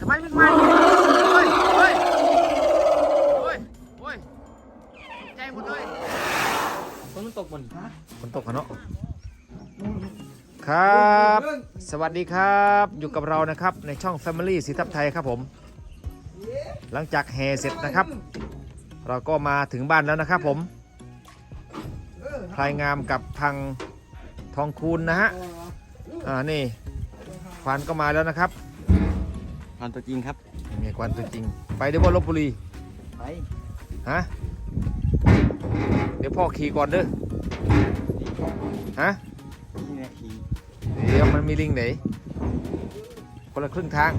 ทำไมวิ่งมาอย่เฮ้ยเฮ้ยเฮ้ยเฮ้ยตกใจหมดเลยฝนมันตกบนฝนตกกันเนาะครับ สวัสดีครับ อยู่กับเรานะครับในช่อง Family สีทับไทยครับผม หลังจากแห่เสร็จนะครับ เราก็มาถึงบ้านแล้วนะครับผมพลายงามกับทางทองคูณนะฮะ อ่านี่ควานก็มาแล้วนะครับ ผ่านตัวจริงครับนี่ควานตัวจริง ไปเดี๋ยวบนลบบุรี ไปฮะ เดี๋ยวพ่อขี่ก่อนเด้อ ฮะ นี่แหละขี่เดี๋ยวมันมีลิงไหน คนละครึ่งทาง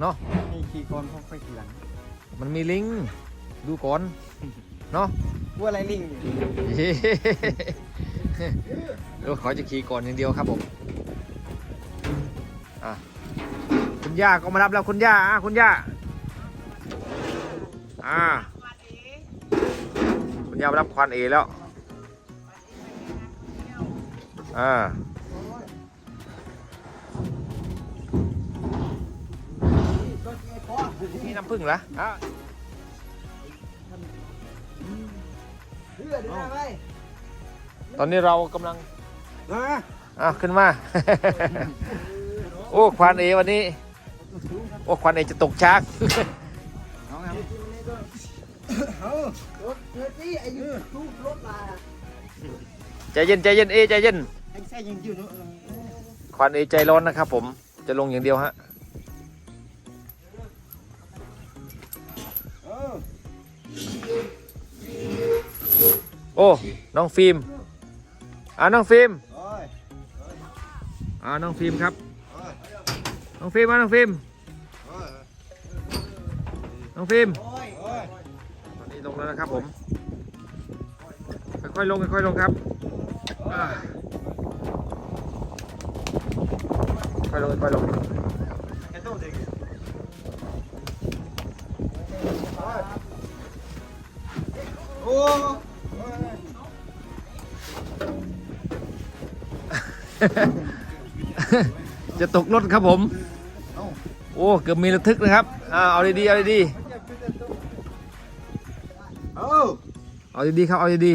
เนาะ นี่ขี่ก่อนพ่อค่อยขี่หลังมันมีลิง ดูก่อน เนาะว่าอะไรลิงอยู่เย้เดี๋ยวขอจะขี่ก่อนอย่างเดียวครับผม อะคุณ ย่าก็มารับแล้วคุณย่าอะคุณย่าอ่าคุณย่ามารับควานเอแล้วอ่านี่น้ำผึ้งเหรออะเพื่อดีไหมตอนนี้เรากำลังมาอะขึ้นมา โอ้ควานเอวันนี้ โอ้ควานเอจะตกชักเอาครับรถเธอที่อายุทุกรถมาใจเย็นใจเย็นเอใจเย็นควานเอใจร้อนนะครับ ผมจะลงอย่างเดียวฮะโอ้น้องฟิล์มอ่าน้องฟิล์มอ่าน้องฟิล์มครับน้องฟิล์มมาน้องฟิล์ม น้องฟิล์มตอนนี้ลงแล้วนะครับผม ค่อยๆลงค่อยๆลงครับค่อยลงค่อยลงโอ้จะตกรถครับผม โอ้ เกือบมีระทึกนะครับ เอาดีๆ เอาดีๆ เอาดีๆครับ เอาดี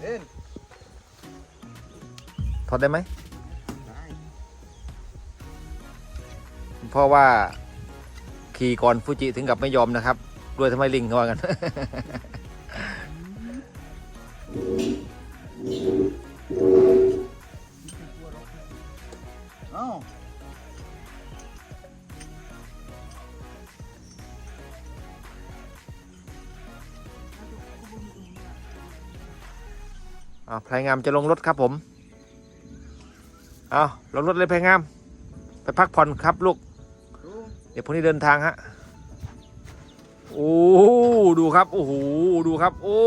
เล่นๆถอดได้ไหมเพราะว่า ขี่ก่อนฟูจิถึงกับไม่ยอมนะครับ ด้วยทำไมลิงเขาว่ากัน อ่าพลายงามจะลงรถครับผมเอาลงรถเลยพลายงาม ไปพักผ่อนครับลูก เดี๋ยวพรุ่งนี้เดินทางฮะ โอ้ดูครับ โอ้โห ดูครับ โอ้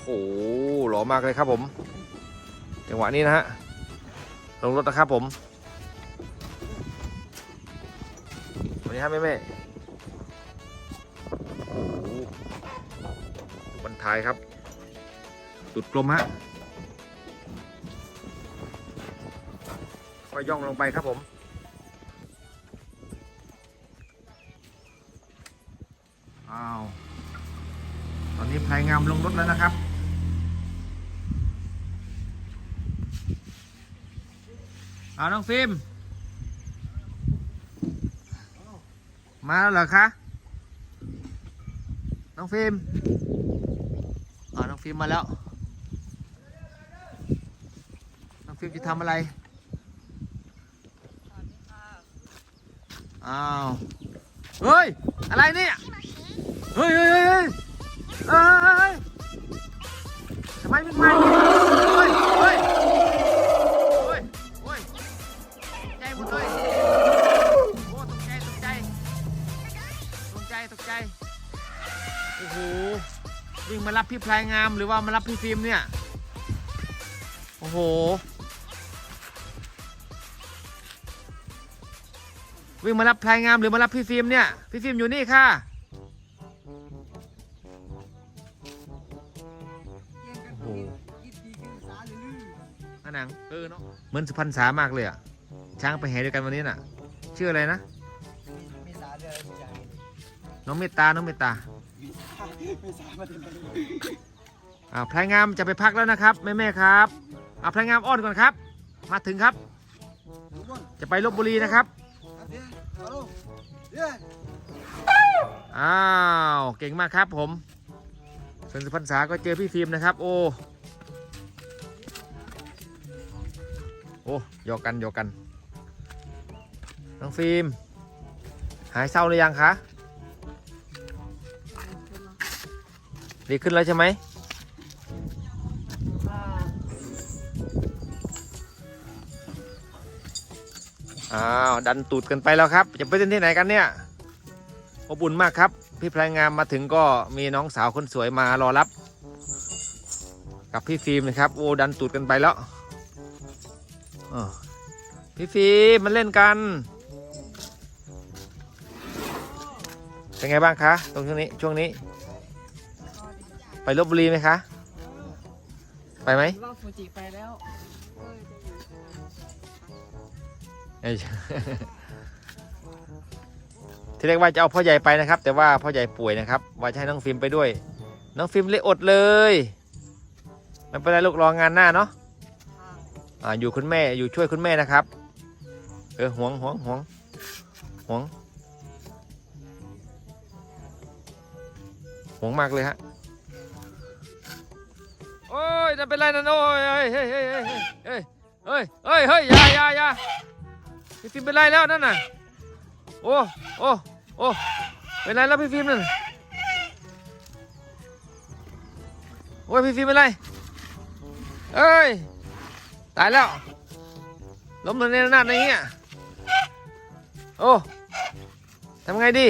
โหหล่อมากเลยครับผม จังหวะนี้นะฮะ ลงรถนะครับผมสวัสดีครับแม่แม่โอ้โหบันทายครับ จุดกลมฮะก็ย่องลงไปครับผม อ้าว ตอนนี้พลายงามลงรถแล้วนะครับ เอาน้องฟิล์ม มาแล้วเหรอคะ น้องฟิล์ม อ๋อ น้องฟิล์มมาแล้ว น้อง ฟิล์มจะทำอะไร อ้าว เฮ้ย อะไรเนี่ย เฮ้ยเฮ้ยเฮ้ยเฮ้ยเฮ้ยทำไมวิ่งมาอย่างนี้เฮ้ยเฮ้ยเฮ้ยเฮ้ยใจหมดเลยโอ้ตกใจตกใจตกใจตกใจ โอ้โห วิ่งมารับพี่พลายงามหรือว่ามารับพี่ฟิล์มเนี่ย โอ้โห วิ่งมารับพลายงามหรือมารับพี่ฟิล์มเนี่ย พี่ฟิล์มอยู่นี่ค่ะ โอ้โหอันหนังเออเนาะ เหมือนสุพรรณษามากเลยอะ ช้างไปแห่ด้วยกันวันนี้น่ะ ชื่ออะไรนะมีสาเดือนใจน้องเมตตา น้องเมตตามีสามาถึงอ่าพลายงามจะไปพักแล้วนะครับ แม่แม่ๆครับอ่าพลายงามอ้อนก่อนครับ มาถึงครับ จะไปลบบุรีนะครับ อ้าว เก่งมากครับผมส่วนสุพรรษาก็เจอพี่ฟิล์มนะครับ โอ้ โอ้ยอกกันยอกกัน น้องฟิล์ม หายเศร้าหรือยังคะ ดีขึ้นแล้วใช่ไหม อ้าวดันตูดกันไปแล้วครับ จะไปเต้นที่ไหนกันเนี่ยอบอุ่นมากครับ พี่พลายงามมาถึงก็มีน้องสาวคนสวยมารอรับ กับพี่ฟิล์มนะครับโอ้ดันตูดกันไปแล้วอ้อพี่ฟิล์มมันเล่นกันเป็นไงบ้างคะตรงช่วงนี้ช่วงนี้ ไปลบบุรีไหมคะ ไปไหมฟูจิไปแล้ว ที่แรกว่าจะเอาพ่อใหญ่ไปนะครับ แต่ว่าพ่อใหญ่ป่วยนะครับ ว่าจะให้น้องฟิล์มไปด้วย น้องฟิล์มเลยอดเลยมันไปได้ลูกรองงานหน้าเนาะอ่อยู่คุณแม่อยู่ช่วยคุณแม่นะครับ เออห่วงห่วงห่วงห่วงห่วงมากเลยฮะโอ้ยจะเป็นไรนั่นโอ้ยเฮ้ยเฮ้ยเฮ้ยเฮ้ยเฮ้ยเฮ้ยอย่าอย่าอย่า พี่ฟิล์มเป็นไรแล้วนั่นน่ะ โอ้ โอ้ โอ้ เป็นไรแล้วพี่ฟิล์มนั่น โอ้ยพี่ฟิล์มเป็นไร เอ้ย ตายแล้ว ล้มลงในระนาดในเงี้ย โอ้ทำไงดี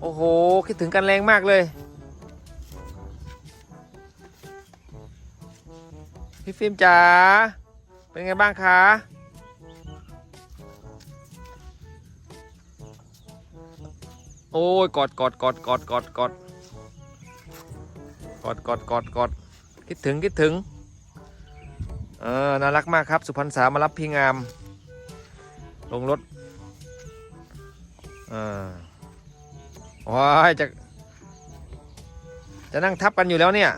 โอ้โห คิดถึงกันแรงมากเลย พี่ฟิล์มจ๋า เป็นไงบ้างคะ โอ้ยกอดกอดกอดกอดกอดกอดกอดกอดกอดกอดคิดถึงคิดถึงเออน่ารักมากครับ สุพรรณษามารับพี่งาม ลงรถอ่าว้ายจะจะนั่งทับกันอยู่แล้วเนี่ย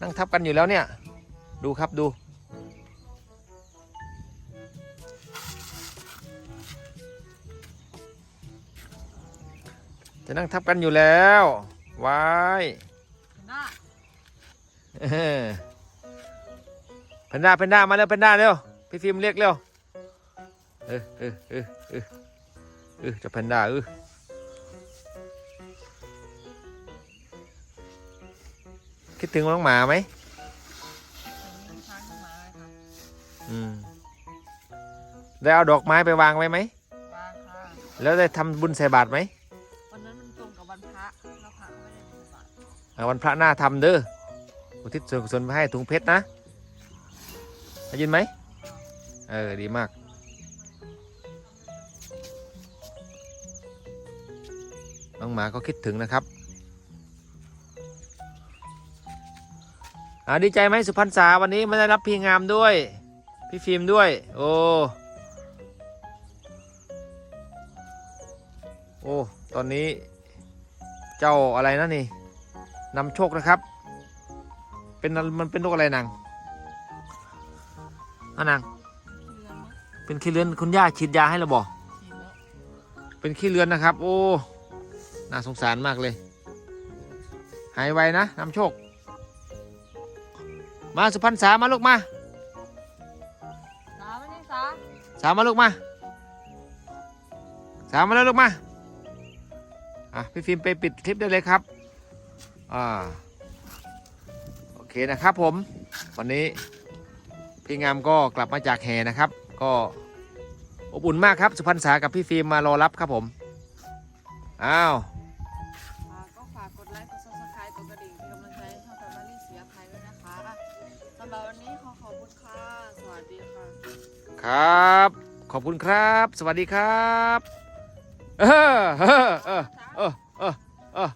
นั่งทับกันอยู่แล้วเนี่ย ดูครับดู จะนั่งทับกันอยู่แล้วว้ายหน้าเออเพนด้าเพนด้ามาเร็วเพนด้าเร็วพี่ฟิล์มเรียกเร็วเออเออเออเออเออเจะเพนด้าเออคิดถึงน้องหมาไหมเป็นช้างขึ้นมาเลยค่ะอืมได้เอาดอกไม้ไปวางไว้ไหมวางค่ะแล้วได้ทำบุญใส่บาตรไหม วันพระหน้าทำเด้ออุทิศส่วนกุศลไปให้ถุงเพชรนะได้ยินไหมเออ ดีมาก น้องหมาก็คิดถึงนะครับอ่าดีใจไหมสุพรรณษาวันนี้ไม่ได้รับพี่งามด้วย พี่ฟิล์มด้วย โอ้โอ้ตอนนี้เจ้าอะไรนะนี่ นำโชคนะครับ เป็นอะไรมันเป็นโรคอะไรนางอะนางเรือมั้งเป็นขี้เลือนคุณย่าฉีดยาให้เราบอกฉีดแล้วเป็นขี้เลือนนะครับ โอ้น่าสงสารมากเลย หายไวนะนำโชค มาสุพรรณษามาลูกมาสาไม่ได้สาสามมาลูกมาสามมาแล้วลูกมาอะพี่ฟิล์มไปปิดคลิปได้เลยครับ อ่า โอเคนะครับผม วันนี้พี่งามก็กลับมาจากแห่นะครับ ก็อบอุ่นมากครับ สุพรรณษากับพี่ฟิล์มมารอรับครับผม อ้าวอ่าก็ฝากกดไลค์ กดซับสไครต์กดกระดิ่งเป็นกำลังใจให้ช่องการมารีเสียภัยด้วยนะคะสำหรับวันนี้ขอขอบคุณค่ะ สวัสดีค่ะ ครับ ขอบคุณครับ สวัสดีครับ เออเออเออเออเออเออ